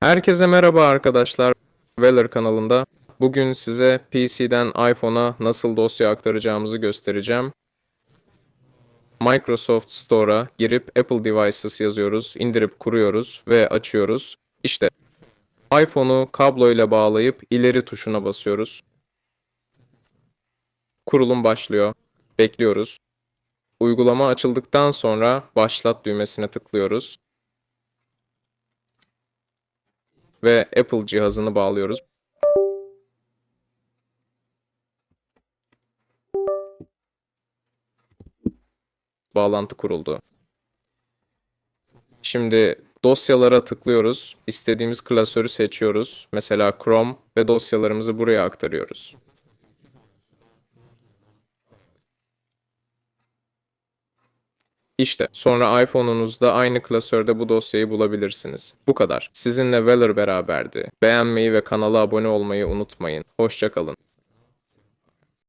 Herkese merhaba arkadaşlar. Weller kanalında. Bugün size PC'den iPhone'a nasıl dosya aktaracağımızı göstereceğim. Microsoft Store'a girip Apple Devices yazıyoruz, indirip kuruyoruz ve açıyoruz. İşte iPhone'u kabloyla bağlayıp ileri tuşuna basıyoruz. Kurulum başlıyor. Bekliyoruz. Uygulama açıldıktan sonra başlat düğmesine tıklıyoruz. Ve Apple cihazını bağlıyoruz. Bağlantı kuruldu. Şimdi dosyalara tıklıyoruz. İstediğimiz klasörü seçiyoruz. Mesela Chrome ve dosyalarımızı buraya aktarıyoruz. İşte sonra iPhone'unuzda aynı klasörde bu dosyayı bulabilirsiniz. Bu kadar. Sizinle Weller beraberdi. Beğenmeyi ve kanala abone olmayı unutmayın. Hoşçakalın.